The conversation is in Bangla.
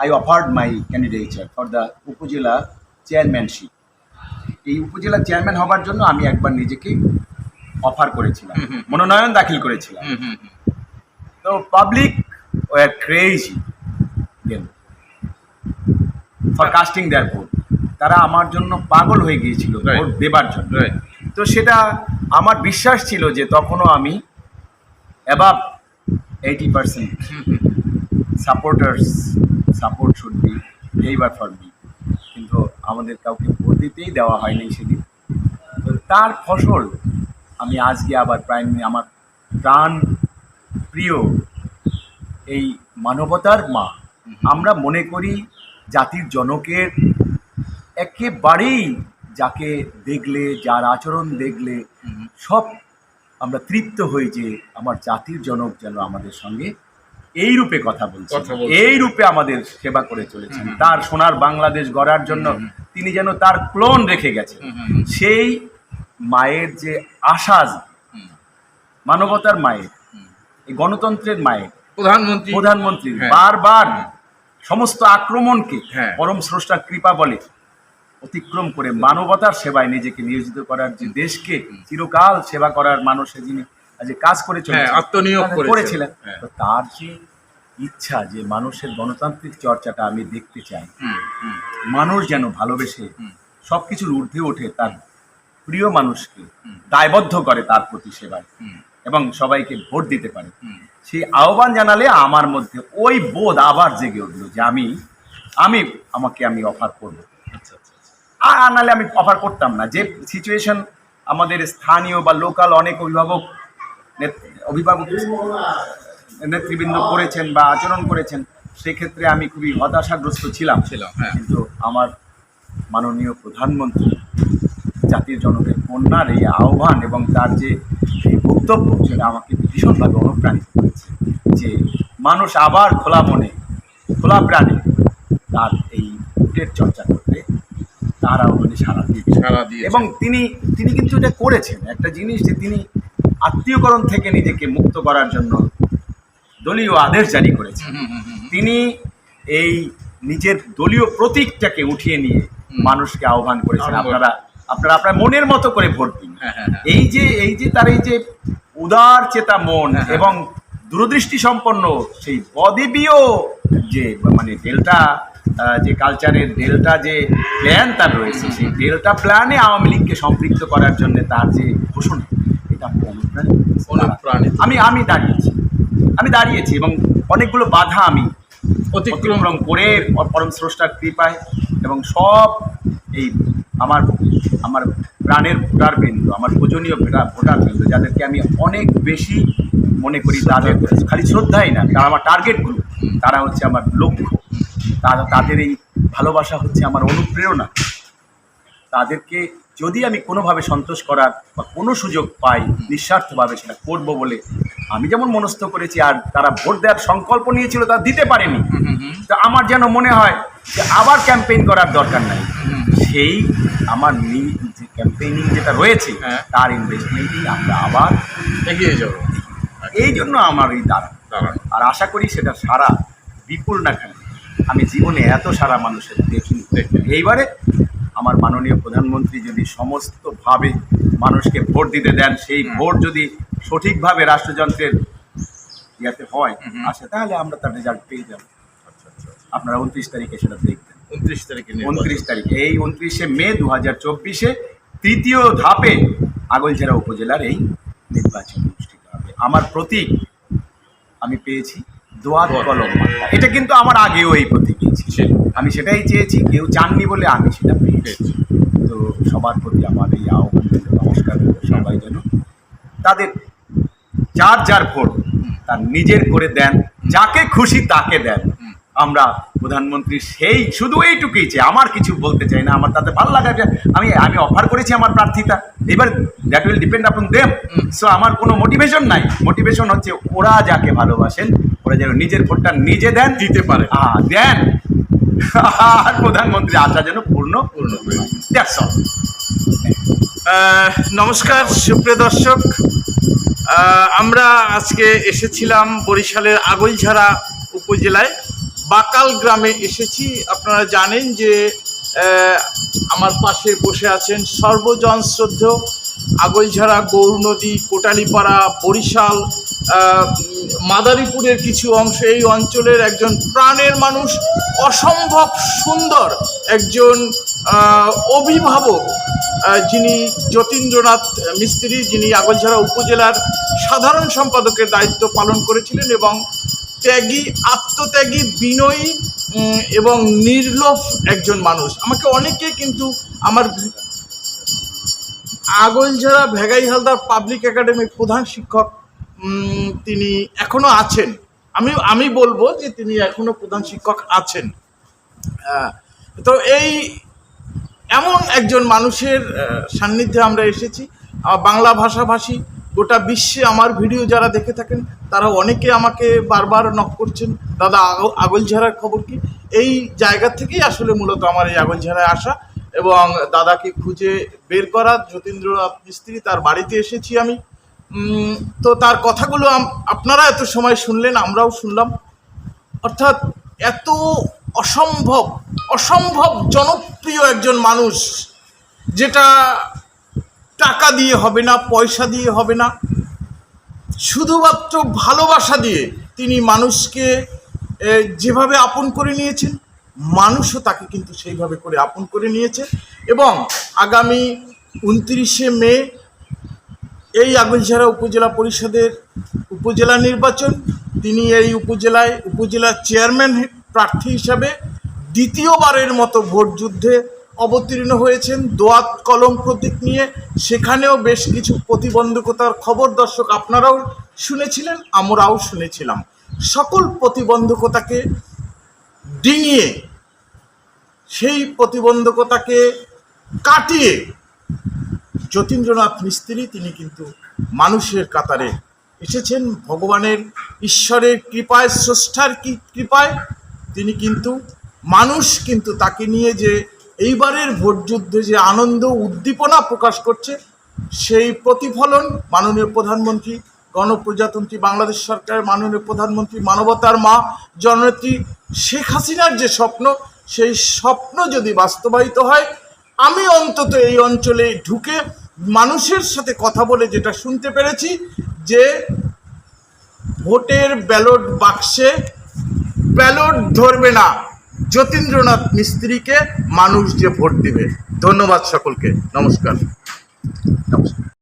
I offered my candidature for the upazila chairmanship এই উপজেলা চেয়ারম্যান হবার জন্য আমি একবার নিজেকে অফার করেছিলাম। মনোনয়ন দাখিল করেছিলাম। তো public were crazy then for casting their vote তারা আমার জন্য পাগল হয়ে গিয়েছিল. ভোট দেবার জন্য তো সেটা আমার বিশ্বাস ছিল যে তখনও আমি above eighty percent. Supporters support should be এইবার ফর মি কিন্তু আমাদের কাউকে ভোট দিতেই দেওয়া হয়নি সেদিন। তো তার ফসল আমি আজকে আবার প্রাইম আমার প্রাণ প্রিয় এই মানবতার মা। আমরা মনে করি জাতির জনকের একেবারেই যাকে দেখলে যার আচরণ দেখলে সব আমরা তৃপ্ত হই যে আমার জাতির জনক যেন আমাদের সঙ্গে এই রূপে কথা বলছেন। বলছেন। এই রূপে আমাদের সেবা করে চলেছেন। তার সোনার বাংলাদেশ গড়ার জন্য তিনি যেন তার ক্লোন রেখে গেছেন। সেই মায়ের যে আশা মানবতার মায়ের এই গণতন্ত্রের মায়ের প্রধানমন্ত্রী। প্রধানমন্ত্রী হ্যাঁ। বারবার সমস্ত আক্রমণকে হ্যাঁ। পরম স্রষ্টা কৃপা বলে অতিক্রম করে মানবতার সেবায় নিজেকে নিয়োজিত করার যে দেশকে চিরকাল সেবা করার মানুষে যিনি যে কাজ করে হ্যাঁ, আত্মনিয়োগ করেছিলেন। হ্যাঁ। তো তার যে ইচ্ছা যে মানুষের গণতান্ত্রিক চর্চাটা আমি দেখতে চাই মানুষ যেন ভালোবেসে হুম। সব কিছুর ঊর্ধ্বে ওঠে তার প্রিয় মানুষকে দায়বদ্ধ করে তার প্রতি সেবায় এবং সবাইকে ভোট দিতে পারে। সেই আহ্বান জানালে আমার মধ্যে ওই বোধ আবার জেগে উঠল যে আমি আমি আমাকে আমি অফার করব। আচ্ছা আচ্ছা আচ্ছা। আর নাহলে আমি অফার করতাম না। যে সিচুয়েশন আমাদের স্থানীয় বা লোকাল অনেক অভিভাবক অভিভাবক নেতৃবৃন্দ করেছেন বা আচরণ করেছেন সেক্ষেত্রে আমি খুবই হতাশাগ্রস্ত ছিলাম। ছিলাম হ্যাঁ। কিন্তু আমার মাননীয় প্রধানমন্ত্রী জাতির জনকের কন্যার এই আহ্বান এবং তার যে এই বক্তব্য সেটা আমাকে ভীষণভাবে অনুপ্রাণিত করেছে যে মানুষ আবার খোলা মনে খোলা প্রাণে তার এই ভোটের চর্চা করতে তার আহ্বানে সারা দিয়েছে। সারা দিয়ে এবং তিনি তিনি কিন্তু এটা করেছেন। একটা জিনিস যে তিনি আত্মীয়করণ থেকে নিজেকে মুক্ত করার জন্য দলীয় আদেশ জারি হুম। তিনি এই নিজের দলীয় প্রতীকটাকে উঠিয়ে নিয়ে মানুষকে আহ্বান করেছেন। আপনারা আপনারা আপনার মনের মতো করে ভোট দিন। হ্যাঁ হ্যাঁ হ্যাঁ। এই যে এই যে তার এই যে উদার চেতা মন। এবং দূরদৃষ্টি সম্পন্ন সেই বদেবীয় যে মানে ডেল্টা যে কালচারের ডেল্টা যে প্ল্যান তার রয়েছে সেই ডেল্টা প্ল্যানে আওয়ামী লীগকে সম্পৃক্ত করার জন্য তার যে ঘোষণা এটা আমাকে অনুপ্রাণিত করেছে। অনুপ্রাণিত আমি আমি দাঁড়িয়েছি। আমি দাঁড়িয়েছি এবং অনেকগুলো বাধা আমি অতিক্রম করে পরম স্রষ্টার কৃপায় এবং সব এই আমার আমার প্রাণের ভোটার বৃন্দ আমার পূজনীয় ভোটার ভোটার বৃন্দ যাদেরকে আমি অনেক বেশি মনে করি তাদের খালি শ্রদ্ধাই না তারা আমার টার্গেট গ্রুপ তারা হচ্ছে আমার লক্ষ্য। তারা তাদের এই ভালোবাসা হচ্ছে আমার অনুপ্রেরণা। তাদেরকে যদি আমি কোনোভাবে সন্তোষ করার বা কোনো সুযোগ পাই নিঃস্বার্থভাবে সেটা করব বলে আমি যেমন মনস্থ করেছি আর তারা ভোট দেওয়ার সংকল্প নিয়েছিল তা দিতে পারেনি। তো আমার যেন মনে হয় যে আবার ক্যাম্পেইন করার দরকার নাই। সেই আমার ক্যাম্পেইনিং যেটা রয়েছে হ্যাঁ। তার ইনভেস্টমেন্টই আমরা আবার এগিয়ে যাব। এই জন্য আমার এই দাঁড়া আর আশা করি সেটা সারা বিপুল না খালি আমি জীবনে এত সারা মানুষের দেখিনি। এইবারে আমার মাননীয় প্রধানমন্ত্রী যদি সমস্তভাবে মানুষকে ভোট দিতে দেন সেই ভোট যদি সঠিকভাবে রাষ্ট্রযন্ত্রের ইয়াতে হয়। আসে তাহলে আমরা তার রেজাল্ট পেয়ে যাব আচ্ছা আচ্ছা। আপনারা উনত্রিশ তারিখে সেটা দেখবেন উনত্রিশ তারিখে উনত্রিশ তারিখে এই উনত্রিশে মে দু হাজার চব্বিশে তৃতীয় ধাপে আগলঝেরা উপজেলার এই নির্বাচন অনুষ্ঠিত হবে আমার প্রতীক আমি পেয়েছি দোয়াত দোয়াত। কলম এটা কিন্তু আমার আগেও এই প্রতীক ছিল। আমি সেটাই চেয়েছি কেউ চাননি বলে আমি সেটা পেয়েছি। তো সবার প্রতি আমার এই আহ্বান নমস্কার সবাই যেন তাদের যার যার ভোট তার নিজের করে দেন যাকে খুশি তাকে দেন। আমরা প্রধানমন্ত্রী সেই শুধু এইটুকুই যে আমার কিছু বলতে চাই না আমার তাতে ভালো লাগে আমি আমি অফার করেছি আমার প্রার্থীতা এবার that will depend upon them so আমার কোনো মোটিভেশন নাই। মোটিভেশন হচ্ছে ওরা যাকে ভালোবাসেন ওরা যেন নিজের ভোটটা নিজে দেন দিতে পারে। আহ, দেন। আর প্রধানমন্ত্রী আশা যেন পূর্ণ পূর্ণ নমস্কার, সুপ্রিয় দর্শক। আমরা আজকে এসেছিলাম বরিশালের আগৈঝাড়া উপজেলায়। বাকাল গ্রামে এসেছি। আপনারা জানেন যে আমার পাশে বসে আছেন সর্বজন শ্রদ্ধেয় আগলঝাড়া গৌর নদী কোটালিপাড়া বরিশাল মাদারীপুরের কিছু অংশ এই অঞ্চলের একজন প্রাণের মানুষ, অসম্ভব সুন্দর একজন অভিভাবক যিনি যতীন্দ্রনাথ মিস্ত্রি, যিনি আগলঝাড়া উপজেলার সাধারণ সম্পাদকের দায়িত্ব পালন করেছিলেন এবং ত্যাগী, আত্মত্যাগী, বিনয়ী এবং নির্লোভ একজন মানুষ। আমাকে অনেকে কিন্তু আমার আগলঝাড়া ভেগাই হালদার পাবলিক একাডেমির প্রধান শিক্ষক তিনি এখনও আছেন। আমি আমি বলব যে তিনি এখনও প্রধান শিক্ষক আছেন। তো এই এমন একজন মানুষের সান্নিধ্যে আমরা এসেছি। বাংলা ভাষাভাষী, গোটা বিশ্বে আমার ভিডিও যারা দেখে থাকেন, তারা অনেকে আমাকে বারবার নক করছেন, দাদা আগ- আগলঝাড়ার খবর কি? এই জায়গা থেকেই আসলে মূলত আমার এই আগলঝাড়ায় আসা এবং দাদাকে খুঁজে বের করা, যতীন্দ্রনাথ মিস্ত্রি, তার বাড়িতে এসেছি আমি। তো তার কথাগুলো আপনারা এত সময় শুনলেন, আমরাও শুনলাম। অর্থাৎ এত অসম্ভব অসম্ভব জনপ্রিয় একজন মানুষ, যেটা টাকা দিয়ে হবে না, পয়সা দিয়ে হবে না, শুধুমাত্র ভালোবাসা দিয়ে তিনি মানুষকে যেভাবে আপন করে নিয়েছেন, মানুষও তাকে কিন্তু সেইভাবে করে আপন করে নিয়েছে। এবং আগামী উনত্রিশে মে এই আগলঝাড়া উপজেলা পরিষদের উপজেলা নির্বাচন, তিনি এই উপজেলায় উপজেলার চেয়ারম্যান প্রার্থী হিসাবে দ্বিতীয়বারের মতো ভোট যুদ্ধে অবতীর্ণ হয়েছেন। দোয়াত কলম প্রতীক নিয়ে সেখানেও বেশ কিছু প্রতিবন্ধকতার খবর দর্শক আপনারাও শুনেছিলেন, আমরাও শুনেছিলাম। সকল প্রতিবন্ধকতাকে ডিঙিয়ে, সেই প্রতিবন্ধকতাকে কাটিয়ে যতীন্দ্রনাথ মিস্ত্রি, তিনি কিন্তু মানুষের কাতারে এসেছেন, ভগবানের ঈশ্বরের কৃপায়, স্রষ্টার কি কৃপায়, তিনি কিন্তু মানুষ কিন্তু তাকে নিয়ে যে এইবারের ভোট যুদ্ধে যে আনন্দ, উদ্দীপনা প্রকাশ করছে, সেই প্রতিফলন মাননীয় প্রধানমন্ত্রী, গণপ্রজাতন্ত্রী বাংলাদেশ সরকারের মাননীয় প্রধানমন্ত্রী মানবতার মা, জননেত্রী শেখ হাসিনার যে স্বপ্ন, সেই স্বপ্ন যদি বাস্তবায়িত হয়, আমি অন্তত এই অঞ্চলে ঢুকে মানুষের সাথে কথা বলে যেটা শুনতে পেরেছি, যে ভোটের ব্যালট বাক্সে ব্যালট ধরবে না। যতীন্দ্রনাথ মিস্ত্রিকে মানুষ যে ভোট দেবে। ধন্যবাদ সকলকে। নমস্কার। নমস্কার।